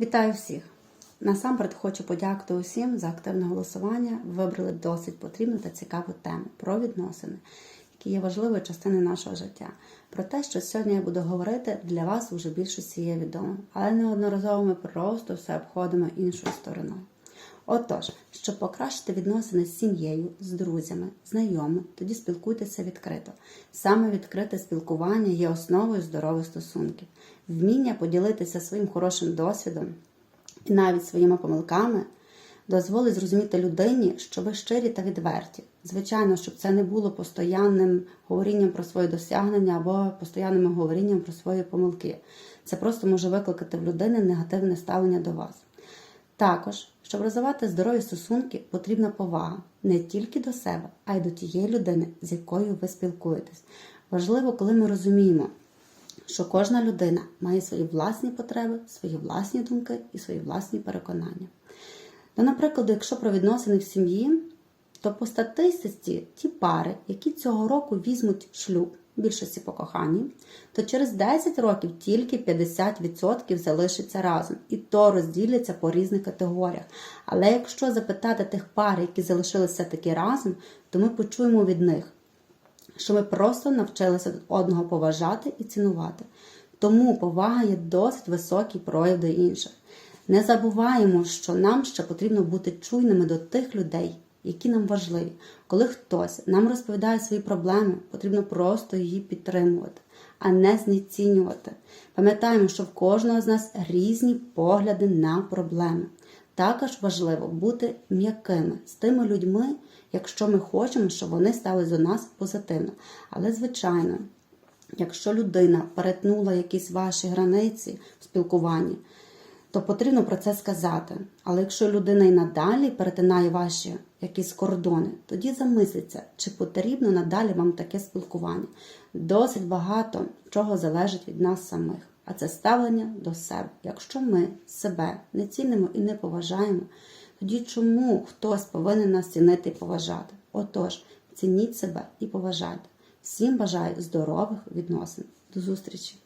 Вітаю всіх! Насамперед хочу подякувати усім за активне голосування. Ви Вибрали досить потрібну та цікаву тему про відносини, які є важливою частиною нашого життя. Про те, що сьогодні я буду говорити, для вас вже більшості є відомо, але неодноразово ми просто все обходимо іншою стороною. Отож, щоб покращити відносини з сім'єю, з друзями, знайомими, тоді спілкуйтеся відкрито. Саме відкрите спілкування є основою здорових стосунків. Вміння поділитися своїм хорошим досвідом і навіть своїми помилками дозволить зрозуміти людині, що ви щирі та відверті. Звичайно, щоб це не було постоянним говорінням про свої досягнення або постоянним говорінням про свої помилки. Це просто може викликати в людини негативне ставлення до вас. Також, щоб розвивати здорові стосунки, потрібна повага не тільки до себе, а й до тієї людини, з якою ви спілкуєтесь. Важливо, коли ми розуміємо, що кожна людина має свої власні потреби, свої власні думки і свої власні переконання. Ну, наприклад, якщо про відносини в сім'ї, то по статистиці ті пари, які цього року візьмуть шлюб, більшості по коханні, то через 10 років тільки 50% залишиться разом, і то розділяться по різних категоріях. Але якщо запитати тих пар, які залишилися таки разом, то ми почуємо від них, що ми просто навчилися одного поважати і цінувати. Тому повага є досить високий прояв до інших. Не забуваємо, що нам ще потрібно бути чуйними до тих людей, які нам важливі. Коли хтось нам розповідає свої проблеми, потрібно просто її підтримувати, а не знецінювати. Пам'ятаємо, що в кожного з нас різні погляди на проблеми. Також важливо бути м'якими з тими людьми, якщо ми хочемо, щоб вони стали до нас позитивно. Але, звичайно, якщо людина перетнула якісь ваші границі в спілкуванні, то потрібно про це сказати. Але якщо людина і надалі перетинає ваші якісь кордони, тоді замислиться, чи потрібно надалі вам таке спілкування. Досить багато чого залежить від нас самих, а це ставлення до себе. Якщо ми себе не цінимо і не поважаємо, тоді чому хтось повинен нас цінити і поважати? Отож, цініть себе і поважайте. Всім бажаю здорових відносин. До зустрічі!